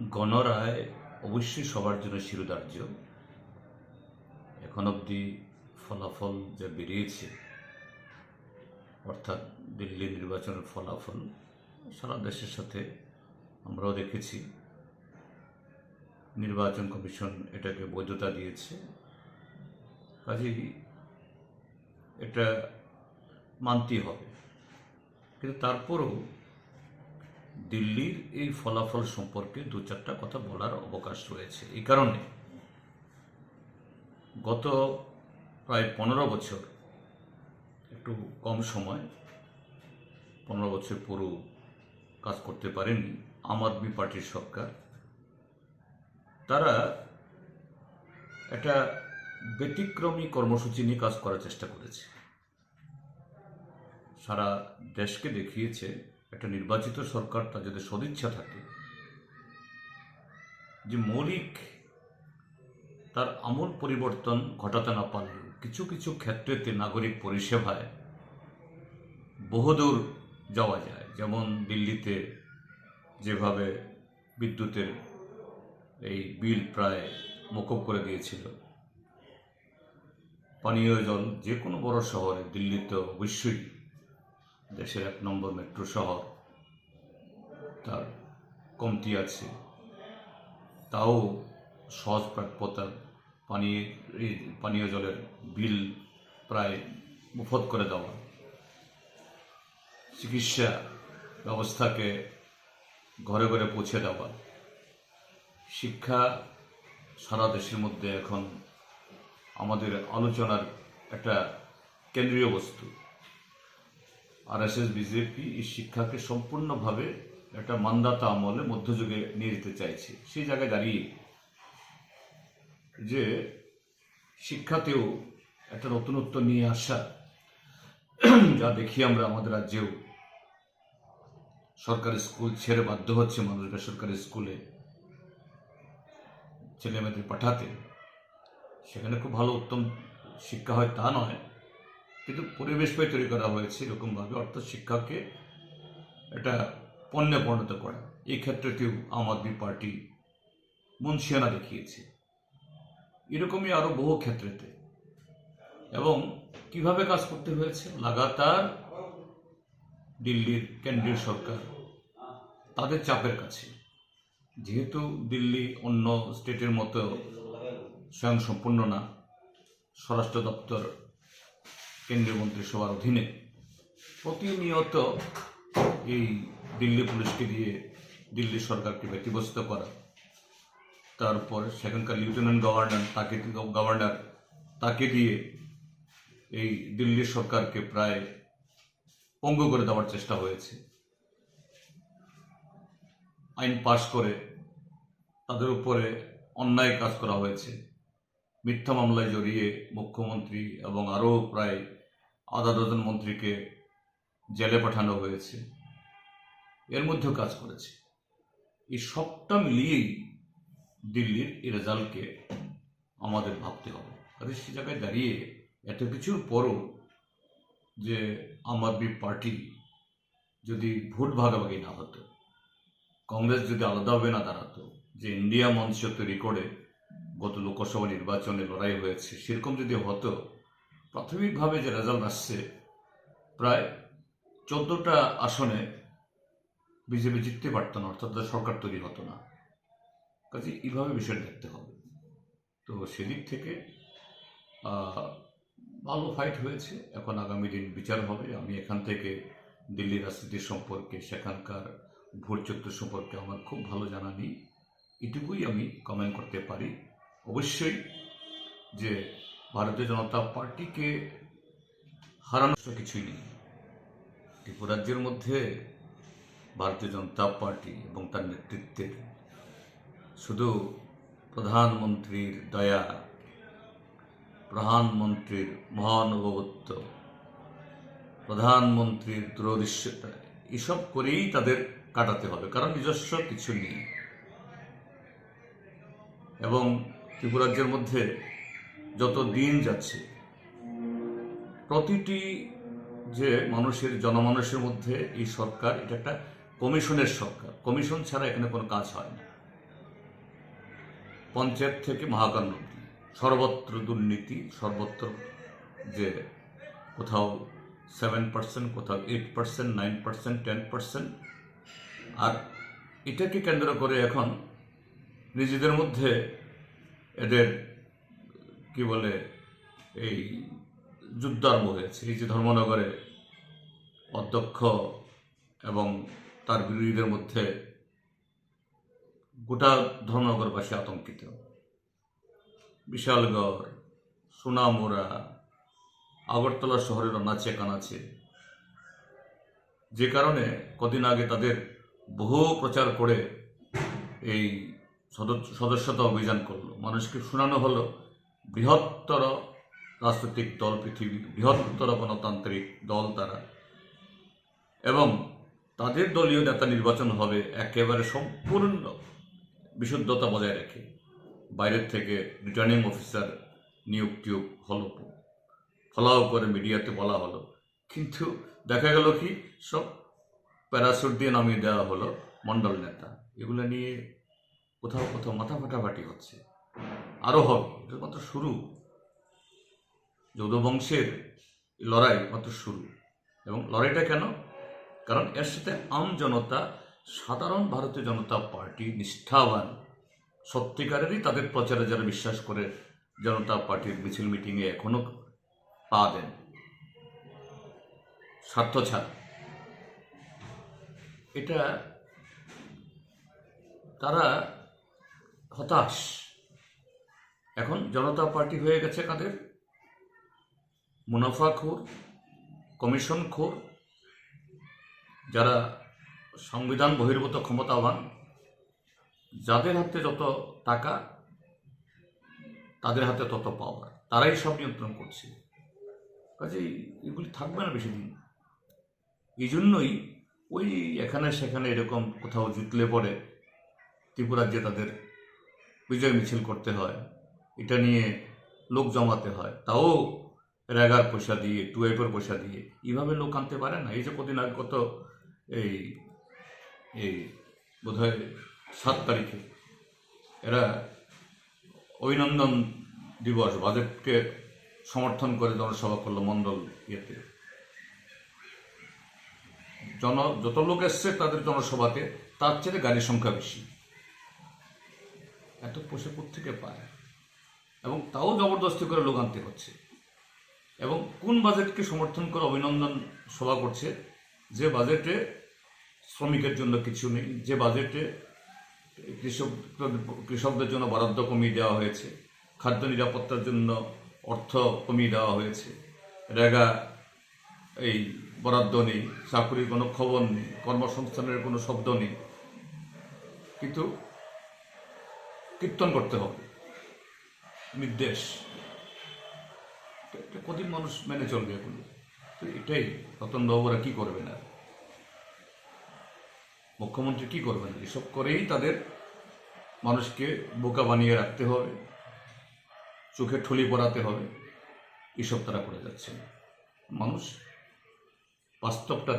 গণরায় অবশ্যই সবার জন্য শিরোধার্য। এখন অবধি ফলাফল যা বেরিয়েছে, অর্থাৎ দিল্লি নির্বাচনের ফলাফল, সারা দেশের সাথে আমরাও দেখেছি। নির্বাচন কমিশন এটাকে বৈধতা দিয়েছে। কাজেই এটা মানতেই হবে। কিন্তু তারপরও দিল্লির এই ফলাফল সম্পর্কে দু চারটা কথা বলার অবকাশ রয়েছে। এই কারণে গত প্রায় পনেরো বছর, একটু কম সময়, পনেরো বছর পুরো কাজ করতে পারেনি আম আদমি পার্টির সরকার। তারা একটা ব্যতিক্রমী কর্মসূচি নিয়ে কাজ করার চেষ্টা করেছে। সারা দেশকে দেখিয়েছে একটা নির্বাচিত সরকার তার যদি সদিচ্ছা থাকে, যে মৌলিক তার আমূল পরিবর্তন ঘটাতে না পারলেও কিছু কিছু ক্ষেত্রেতে নাগরিক পরিষেবায় বহুদূর যাওয়া যায়। যেমন দিল্লিতে যেভাবে বিদ্যুতের এই বিল প্রায় মকুব করে দিয়েছিল পানীয় জল যে কোনো বড় শহরে দিল্লিতে অবশ্যই দেশের এক নম্বর মেট্রো শহর। তার কমতি আছে। তাও সহজ প্রাপ্যতার পানি এই পানীয় জলের বিল প্রায় মুফত করে দেওয়া। চিকিৎসা ব্যবস্থাকে ঘরে ঘরে পৌঁছে দেওয়া। শিক্ষা সারা দেশের মধ্যে এখন আমাদের আলোচনার একটা কেন্দ্রীয় বস্তু। আরএসএস বিজেপি এই শিক্ষাকে সম্পূর্ণভাবে একটা মান্দাতা আমলে মধ্যযুগে নিয়ে যেতে চাইছে। সেই জায়গায় দাঁড়িয়ে যে শিক্ষাতেও একটা নতুনত্ব নিয়ে আসা, যা দেখি আমরা আমাদের রাজ্যেও সরকারি স্কুল ছেড়ে বাধ্য হচ্ছে মানুষ বেসরকারি স্কুলে ছেলে মেয়েদের পাঠাতে। সেখানে খুব ভালো উত্তম শিক্ষা হয় তা নয়। কিন্তু পরিবেশ পরিবেশটাই তৈরি করা হয়েছে এরকমভাবে, অর্থাৎ শিক্ষাকে এটা পণ্যে পরিণত করা। এই ক্ষেত্রেতেও আম আদমি পার্টি মুন্সিয়ানা দেখিয়েছে। এরকমই আরও বহু ক্ষেত্রেতে। এবং কীভাবে কাজ করতে হয়েছে? লাগাতার দিল্লির কেন্দ্রীয় সরকার তাদের চাপের কাছে। যেহেতু দিল্লি অন্য স্টেটের মতো স্বয়ং সম্পূর্ণ না, স্বরাষ্ট্র দপ্তর কেন্দ্রীয় মন্ত্রিসভার অধীনে প্রতিনিয়ত এই দিল্লি পুলিশকে দিয়ে দিল্লি সরকারকে ব্যতিব্যস্ত করা। তারপর সেখানকার লিউটেন্যান্ট গভর্নর তাকে গভর্নর তাকে দিয়ে এই দিল্লি সরকারকে প্রায় পঙ্গু করে দেওয়ার চেষ্টা হয়েছে। আইন পাশ করে তাদের উপরে অন্যায় কাজ করা হয়েছে। মিথ্যা মামলায় জড়িয়ে মুখ্যমন্ত্রী এবং আরও প্রায় আধা ডজন মন্ত্রীকে জেলে পাঠানো হয়েছে। এর মধ্যেও কাজ করেছে। এই সবটা মিলিয়েই দিল্লির এই রেজাল্টকে আমাদের ভাবতে হবে। কাজে সে জায়গায় দাঁড়িয়ে এত কিছুর পরও যে আম আদমি পার্টি যদি ভোট ভাগাভাগি না হতো, কংগ্রেস যদি আলাদাভাবে না দাঁড়াতো, যে ইন্ডিয়া মঞ্চ তৈরি করে গত লোকসভা নির্বাচনে লড়াই হয়েছে, সেরকম যদি হতো, প্রাথমিকভাবে যে রেজাল্ট আসছে, প্রায় চোদ্দোটা আসনে বিজেপি জিততে পারতো না, অর্থাৎ সরকার তৈরি হতো না। কাজে এইভাবে বিষয় দেখতে হবে। তো সেদিক থেকে ভালো ফাইট হয়েছে। এখন আগামী দিন বিচার হবে। আমি এখান থেকে দিল্লির রাজনীতি সম্পর্কে, সেখানকার ভোট চক্র সম্পর্কে আমার খুব ভালো জানা নেই। এটুকুই আমি কমেন্ট করতে পারি। অবশ্যই যে ভারতীয় জনতা পার্টিকে হারানোর তো কিছুই নেই। ত্রিপুরাজ্যের মধ্যে ভারতীয় জনতা পার্টি এবং তার নেতৃত্বের শুধু প্রধানমন্ত্রীর দয়া, প্রধানমন্ত্রীর মহানুভবত্ব, প্রধানমন্ত্রীর দূরদৃশ্যতা, এসব করেই তাদের কাটাতে হবে, কারণ নিজস্ব কিছু নেই। এবং ত্রিপুরাজ্যের মধ্যে যত দিন যাচ্ছে, প্রতিটি যে মানুষের, জনমানুষের মধ্যে এই সরকার, এটা একটা কমিশনের সরকার। কমিশন ছাড়া এখানে কোনো কাজ হয় না। পঞ্চায়েত থেকে মহাকান্ন সর্বত্র দুর্নীতি, সর্বত্র যে কোথাও সেভেন পার্সেন্ট কোথাও eight percent nine percent ten percent আর এটাকে কেন্দ্র করে এখন নিজেদের মধ্যে এদের, কি বলে, এই যুদ্ধারম্ভ হয়েছে। এই যে ধর্মনগরে অধ্যক্ষ এবং তার বিরোধীদের মধ্যে গোটা ধর্মনগরবাসী আতঙ্কিত। বিশালগড়, সোনামুড়া, আগরতলা শহরের অনাচে কানাচে। যে কারণে কদিন আগে তাদের বহু প্রচার করে এই সদস্যতা অভিযান করল। মানুষকে শোনানো হলো, বৃহত্তর রাজনৈতিক দল পৃথিবীর বৃহত্তর গণতান্ত্রিক দল তারা। এবং তাদের দলীয় নেতা নির্বাচন হবে একেবারে সম্পূর্ণ বিশুদ্ধতা বজায় রেখে বাইরের থেকে রিটার্নিং অফিসার নিয়োগ টিয়োগ হলো। ফলাও করে মিডিয়াতে বলা হলো। কিন্তু দেখা গেল কি, সব প্যারাসুট দিয়ে নামিয়ে দেওয়া হলো মণ্ডল নেতা। এগুলো নিয়ে কোথাও কোথাও মাথা ফাটাফাটি হচ্ছে। আরও হবে, এটা মাত্র শুরু। যৌধ বংশের লড়াই মাত্র শুরু। এবং লড়াইটা কেন? কারণ এর সাথে আম জনতা, সাধারণ ভারতীয় জনতা পার্টি নিষ্ঠাবান। সত্যিকারেরই তাদের প্রচারে যারা বিশ্বাস করে, জনতা পার্টির মিছিল মিটিংয়ে এখনও পা দেন। স্বার্থ ছাড়া। এটা তারা হতাশ। এখন জনতা পার্টি হয়ে গেছে কাদের? মুনাফাখোর কমিশনখোর যারা সংবিধান বহির্ভূত ক্ষমতাবান, যাদের হাতে যত টাকা, তাদের হাতে তত পাওয়ার তারাই সব নিয়ন্ত্রণ করছে। কাজেই এগুলি থাকবে না বেশি দিন। এই জন্যই ওই এখানে সেখানে এরকম কোথাও জুটলে পরে ত্রিপুরার যে তাদের বিজয় মিছিল করতে হয়। এটা নিয়ে লোক জমাতে হয়। তাও রেগার পয়সা দিয়ে, টুয়েপের পয়সা দিয়ে। এইভাবে লোক আনতে পারে না। এই যে কদিন আগে কত এই এই বোধহয় সাত তারিখে এরা অভিনন্দন দিবস, বাজেটকে সমর্থন করে জনসভা করল মণ্ডল ইয়েতে। জন, যত লোক এসছে তাদের জনসভাতে, তার চেয়ে গাড়ির সংখ্যা বেশি। এত পয়সা থেকে পায়? এবং তাও জবরদস্তি করে লোক আনতে হচ্ছে। এবং কোন বাজেটকে সমর্থন করে অভিনন্দন সভা করছে? যে বাজেটে শ্রমিকের জন্য কিছু নেই, যে বাজেটে কৃষক, কৃষকদের জন্য বরাদ্দ কমিয়ে দেওয়া হয়েছে, খাদ্য নিরাপত্তার জন্য অর্থ কমিয়ে দেওয়া হয়েছে, রেগা, এই বরাদ্দ নেই, চাকরির কোনো খবর নেই, কর্মসংস্থানের কোনো শব্দ নেই। কিন্তু কীর্তন করতে হবে। নির্দেশ কদিন মানুষ মেনে চলবে এগুলো তো এটাই রতন রতনবাবুরা কি করবেন আর? মুখ্যমন্ত্রী কি করবেন এসব করেই তাদের মানুষকে বোকা বানিয়ে রাখতে হবে, চোখে ঠলি পড়াতে হবে। এসব তারা করে যাচ্ছে মানুষ বাস্তবটা